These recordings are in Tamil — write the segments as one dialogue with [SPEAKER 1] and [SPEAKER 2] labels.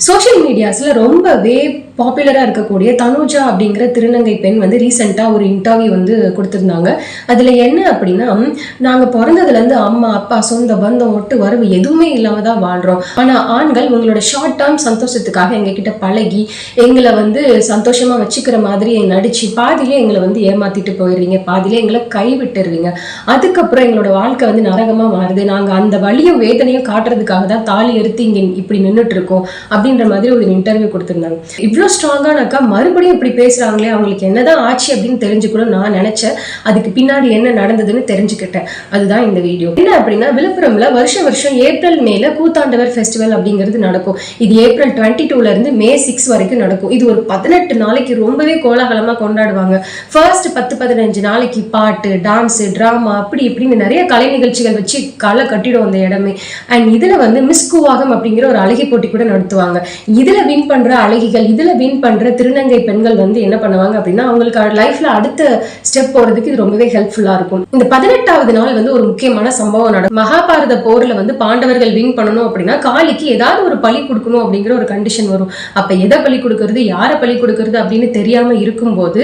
[SPEAKER 1] சோஷியல் மீடியாஸில் ரொம்பவே பாப்புலராக இருக்கக்கூடிய தனுஜா அப்படிங்கிற திருநங்கை பெண் வந்து ரீசெண்டாக ஒரு இன்டர்வியூ வந்து கொடுத்துருந்தாங்க. அதில் என்ன அப்படின்னா நாங்கள் பிறந்ததுலேருந்து அம்மா அப்பா சொந்த பந்தம் ஒட்டு வரவு எதுவுமே இல்லாமல் தான் வாழ்றோம். ஆனால் ஆண்கள் உங்களோட ஷார்ட் டேர்ம் சந்தோஷத்துக்காக எங்ககிட்ட பழகி எங்களை வந்து சந்தோஷமா வச்சுக்கிற மாதிரி நடிச்சு பாதியிலே எங்களை வந்து ஏமாத்திட்டு போயிடுவீங்க பாதியிலே எங்களை கைவிட்டுருவீங்க அதுக்கப்புறம் எங்களோட வாழ்க்கை வந்து நரகமாக மாறுது. நாங்கள் அந்த வழியும் வேதனையும் காட்டுறதுக்காக தான் தாலி எடுத்து இங்கே இப்படி நின்றுட்டு இருக்கோம் அப்படின்ற மாதிரி ஒரு இன்டர்வியூ கொடுத்துருந்தாங்க. இவ்வளோ ஸ்ட்ராங்கானாக்கா மறுபடியும் இப்படி பேசுறாங்களே அவங்களுக்கு என்னதான் ஆச்சு அப்படின்னு தெரிஞ்சுக்கணும் நான் நினச்சேன். அதுக்கு பின்னாடி என்ன நடந்ததுன்னு தெரிஞ்சுக்கிட்டேன். அதுதான் இந்த வீடியோ என்ன அப்படின்னா விழுப்புரம்ல வருஷம் வருஷம் ஏப்ரல் மேல கூத்தாண்டவர் ஃபெஸ்டிவல் அப்படிங்கிறது நடக்கும். இது ஏப்ரல் டுவெண்ட்டி டூல இருந்து மே சிக்ஸ் வரைக்கும் நடக்கும். இது ஒரு பதினெட்டு நாளைக்கு ரொம்பவே கோலாகலமா கொண்டாடுவாங்க. ஃபர்ஸ்ட் பத்து பதினஞ்சு நாளைக்கு பாட்டு டான்ஸ் ட்ராமா அப்படி இப்படின்னு நிறைய கலை நிகழ்ச்சிகள் வச்சு களை கட்டிடும் அந்த இடமே. அண்ட் இதுல வந்து மிஸ் கூவாகம் அப்படிங்கிற ஒரு அழகி போட்டி கூட நடத்துவாங்க. இதுல வின் பண்ற அழகிகள் இதுல வின் பண்ணுற திருநங்கை பெண்கள் வந்து என்ன பண்ணுவாங்க அப்படின்னா அவங்களுக்கு லைஃப்ல அடுத்த ஸ்டெப் போறதுக்கு இது ரொம்பவே ஹெல்ப்ஃபுல்லா இருக்கும். இந்த பதினெட்டாவது நாள் வந்து ஒரு முக்கியமான சம்பவம் நடக்கும். மகாபாரத போர்ல வந்து பாண்டவர்கள் வின் பண்ணணும் அப்படின்னா காளிக்கு ஏதாவது ஒரு பலி கொடுக்கணும் அப்படிங்கிற ஒரு கண்டிஷன் வரும். அப்ப எதை பலி கொடுக்கறது யாரை பலி கொடுக்கறது அப்படின்னு தெரியாம இருக்கும்போது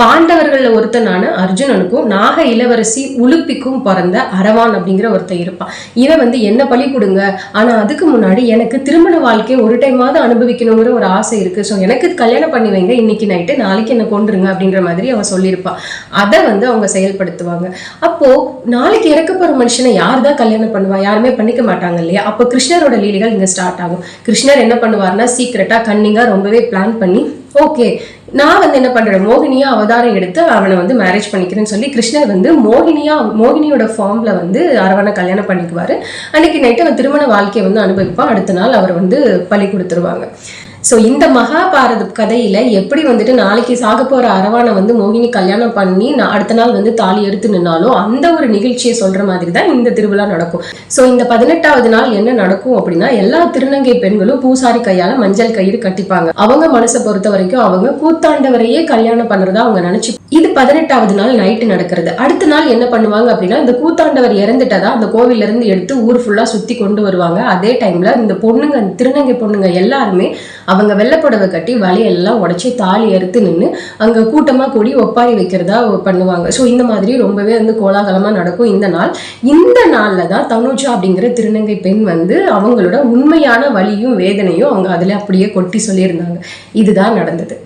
[SPEAKER 1] பாண்டவர்களில் ஒருத்தனான அர்ஜுனனுக்கும் நாக இளவரசி உலுப்பிக்கும் பிறந்த அரவான் அப்படிங்கிற ஒருத்தன் இருப்பான். இவன் வந்து என்ன பழி கொடுங்க? ஆனா அதுக்கு முன்னாடி எனக்கு திருமண வாழ்க்கையை ஒரு டைமாவது அனுபவிக்கணுங்கிற ஒரு ஆசை இருக்கு. ஸோ எனக்கு கல்யாணம் பண்ணி வைங்க. இன்னைக்கு நைட்டு நாளைக்கு என்ன கொண்டுருங்க அப்படின்ற மாதிரி அவன் சொல்லியிருப்பான். அதை வந்து அவங்க செயல்படுத்துவாங்க. அப்போ நாளைக்கு இறக்க போற மனுஷனை யார் தான் கல்யாணம் பண்ணுவா? யாருமே பண்ணிக்க மாட்டாங்க இல்லையா? அப்போ கிருஷ்ணரோட லீலைகள் இங்க ஸ்டார்ட் ஆகும். கிருஷ்ணர் என்ன பண்ணுவார்னா சீக்கிரட்டா கன்னிங்கா ரொம்பவே பிளான் பண்ணி ஓகே நான் வந்து என்ன பண்றேன்? மோகினியா அவதாரம் எடுத்து அவனை வந்து மேரேஜ் பண்ணிக்கிறேன்னு சொல்லி கிருஷ்ணர் வந்து மோகினியா மோகினியோட ஃபார்ம்ல வந்து அரவணை கல்யாணம் பண்ணிக்குவாரு. அன்னைக்கு நைட்டு அவன் திருமண வாழ்க்கையை வந்து அனுபவிப்பான். அடுத்த நாள் அவர் வந்து பலி கொடுத்துருவாங்க. ஸோ இந்த மகாபாரத கதையில எப்படி வந்துட்டு நாளைக்கு சாக போற அரவானை வந்து மோகினி கல்யாணம் பண்ணி நான் அடுத்த நாள் வந்து தாலி எடுத்து நின்னாலும் அந்த ஒரு நிகழ்ச்சியை சொல்ற மாதிரி தான் இந்த திருவிழா நடக்கும். ஸோ இந்த பதினெட்டாவது நாள் என்ன நடக்கும் அப்படின்னா எல்லா திருநங்கை பெண்களும் பூசாரி கையால மஞ்சள் கயிறு கட்டிப்பாங்க. அவங்க மனசை பொறுத்த வரைக்கும் அவங்க கூத்தாண்டவரையே கல்யாணம் பண்றதா அவங்க நினைச்சு இது பதினெட்டாவது நாள் நைட்டு நடக்கிறது. அடுத்த நாள் என்ன பண்ணுவாங்க அப்படின்னா இந்த கூத்தாண்டவர் இறந்துட்டதா அந்த கோவில்ல இருந்து எடுத்து ஊர் ஃபுல்லா சுத்தி கொண்டு வருவாங்க. அதே டைம்ல இந்த பொண்ணுங்க திருநங்கை பொண்ணுங்க எல்லாருமே அவங்க வெள்ளப்புடவை கட்டி வலையெல்லாம் உடச்சி தாலி அறுத்து நின்று அங்கே கூட்டமாக கூடி ஒப்பாரி வைக்கிறதா பண்ணுவாங்க. ஸோ இந்த மாதிரி ரொம்பவே வந்து கோலாகலமாக நடக்கும். இந்த நாள் இந்த நாளில் தான் தனுஜா அப்படிங்கிற திருநங்கை பெண் வந்து அவங்களோட உண்மையான வலியும் வேதனையும் அவங்க அதில் அப்படியே கொட்டி சொல்லியிருந்தாங்க. இதுதான் நடந்தது.